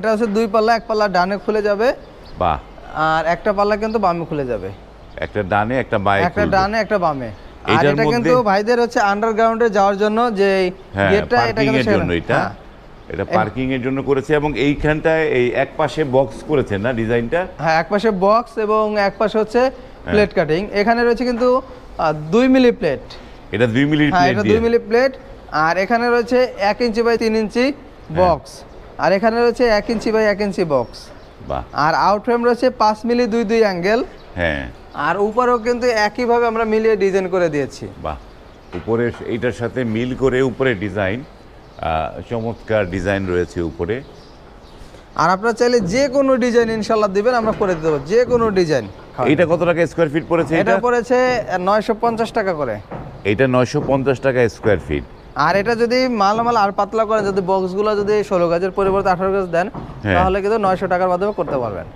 এটা হচ্ছে দুই পাল্লা এক পাল্লা ডানে খুলে যাবে। বাহ। আর একটা পাল্লা কিন্তু বামে খুলে যাবে। একটা ডানে একটা বায়ে একটা ডানে একটা বামে। আর এটা কিন্তু ভাইদের হচ্ছে আন্ডারগ্রাউন্ডে যাওয়ার জন্য যে হ্যাঁ গেটটা এটা কিন্তু জন্য এটা। হ্যাঁ। এটা পার্কিং এর জন্য করেছে এবং এইখানটায় এই এক পাশে বক্স করেছেন না ডিজাইনটা হ্যাঁ এক পাশে বক্স এবং এক পাশে হচ্ছে হ্যাঁ। প্লেট কাটিং এখানে রয়েছে কিন্তু আহ, দুই মিলি প্লেট এটা দুই মিলি হ্যাঁ প্লেট এটা দিয়ে। দুই মিলি প্লেট আর এখানে রয়েছে এক ইঞ্চি বাই তিন ইঞ্চি হ্যাঁ। বক্স আর এখানে রয়েছে এক ইঞ্চি বাই এক ইঞ্চি বক্স বাহ। আর আউট ফ্রেম রয়েছে পাঁচ মিলি দুই দুই অ্যাঙ্গেল হ্যাঁ। আর উপরেও কিন্তু একইভাবে আমরা মিলিয়ে ডিজাইন করে দিয়েছি। বাহ। উপরে এইটার সাথে মিল করে উপরে ডিজাইন চমৎকার ডিজাইন রয়েছে উপরে। আর আপনারা চাইলে যে কোনো ডিজাইন ইনশাল্লাহ দিবেন আমরা করে দিতে পারব। যে কোনো ডিজাইন এটা কত টাকা স্কোয়ার ফিট পড়েছে এটা এটা পড়েছে নয়শো পঞ্চাশ টাকা করে। এটা নয়শো পঞ্চাশ টাকা স্কোয়ার ফিট আর এটা যদি মালামাল আর পাতলা করে যদি বক্সগুলো যদি ষোলো গাছের পরিবর্তে আঠারো গাছ দেন হ্যাঁ। তাহলে কিন্তু নয়শো টাকার মাধ্যমে করতে পারবেন